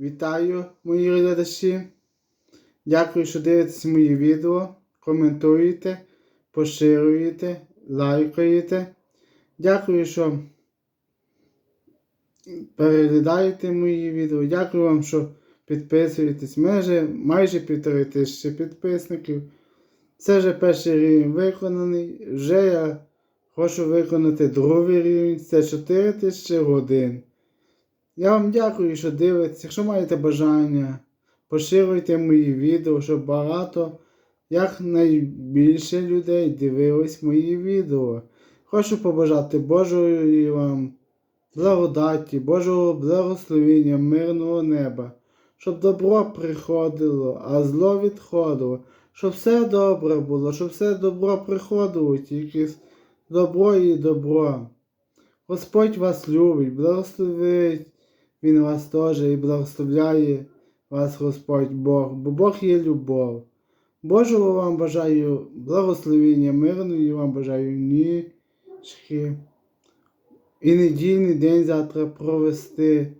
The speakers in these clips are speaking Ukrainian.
Вітаю, мої глядачі. Дякую, що дивитесь мої відео, коментуєте, поширюєте, лайкаєте. Дякую, що переглядаєте мої відео. Дякую вам, що підписуєтесь. Майже, майже півтори тисячі підписників. Це вже перший рівень виконаний. Вже я хочу виконати другий рівень. Це 4 тисячі годин. Я вам дякую, що дивитесь. Якщо маєте бажання, поширюйте мої відео, щоб багато, як найбільше людей дивились мої відео. Хочу побажати Божої вам благодаті, Божого благословення, мирного неба, щоб добро приходило, а зло відходило, щоб все добре було, щоб все добро приходило, тільки добро і добро. Господь вас любить, благословить Він вас теж і благословляє вас Господь Бог, бо Бог є любов. Божого вам бажаю благословення, мирної вам бажаю нічки. І недільний день завтра провести,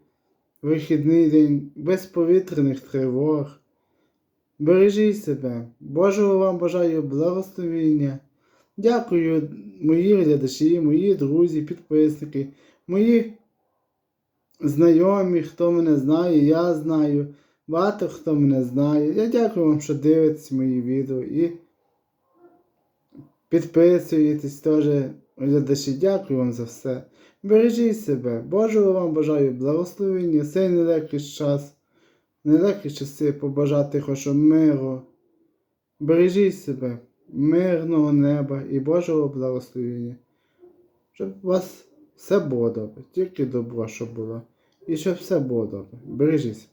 вихідний день без повітряних тривог. Бережіть себе. Божого вам бажаю благословення. Дякую, мої глядачі, мої друзі, підписники, мої знайомі, хто мене знає, я знаю. Багато хто мене знає. Я дякую вам, що дивитесь мої відео і підписуєтесь теж, глядачі. Дякую вам за все. Бережіть себе. Божого вам бажаю благословення, цей нелегкий час, нелегкі часи побажати хочу миру. Бережіть себе, мирного неба і Божого благословення. Щоб вас все було добре, тільки добро, щоб було. І щоб все було добре. Бережіть.